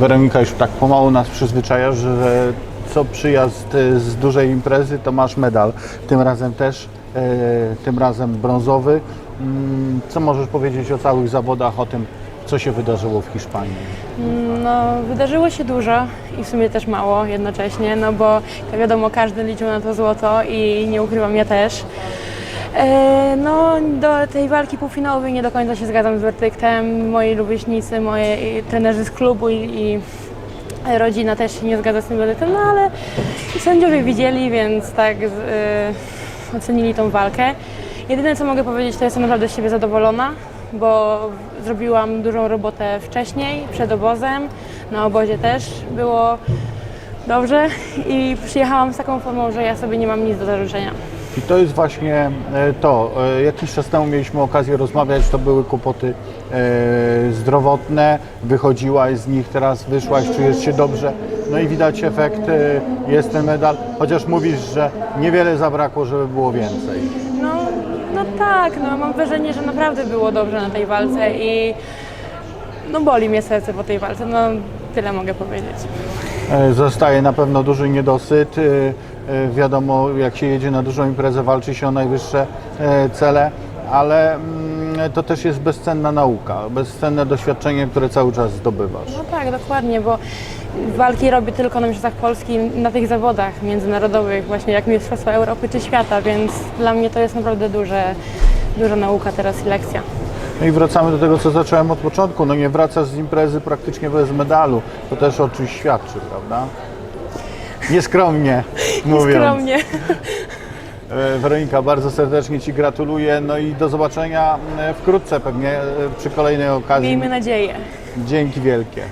Weronika już tak pomału nas przyzwyczaja, że co przyjazd e, z dużej imprezy to masz medal. Tym razem też, e, tym razem brązowy. Mm, Co możesz powiedzieć o całych zawodach, o tym, co się wydarzyło w Hiszpanii? No, wydarzyło się dużo i w sumie też mało jednocześnie, no bo jak wiadomo, każdy liczył na to złoto i nie ukrywam, ja też. E, No, do tej walki półfinałowej nie do końca się zgadzam z werdyktem. Moi rówieśnicy, moi trenerzy z klubu i, i rodzina też się nie zgadza z tym werdyktem, no ale sędziowie widzieli, więc tak e, ocenili tą walkę. Jedyne co mogę powiedzieć, to jestem naprawdę z siebie zadowolona, bo zrobiłam dużą robotę wcześniej, przed obozem, na obozie też było dobrze i przyjechałam z taką formą, że ja sobie nie mam nic do zarzucenia. I to jest właśnie e, to. E, Jakiś czas temu mieliśmy okazję rozmawiać, to były kłopoty e, zdrowotne, wychodziłaś z nich, teraz wyszłaś, czujesz się dobrze. No i widać efekt, jest ten medal, chociaż mówisz, że niewiele zabrakło, żeby było więcej. No, no tak, no mam wrażenie, że naprawdę było dobrze na tej walce i no boli mnie serce po tej walce, no tyle mogę powiedzieć. E, Zostaje na pewno duży niedosyt. E, e, Wiadomo, jak się jedzie na dużą imprezę, walczy się o najwyższe cele, ale mm, to też jest bezcenna nauka, bezcenne doświadczenie, które cały czas zdobywasz. No tak, dokładnie, bo walki robię tylko na Mistrzostwach Polski, na tych zawodach międzynarodowych, właśnie jak Mistrzostwa Europy czy Świata, więc dla mnie to jest naprawdę duże, duża nauka teraz i lekcja. No i wracamy do tego, co zacząłem od początku. No nie wracasz z imprezy praktycznie bez medalu. To też o czymś świadczy, prawda? Nieskromnie mówiąc. Skromnie. E, Weronika, bardzo serdecznie Ci gratuluję. No i do zobaczenia e, wkrótce pewnie e, przy kolejnej okazji. Miejmy nadzieję. Dzięki wielkie.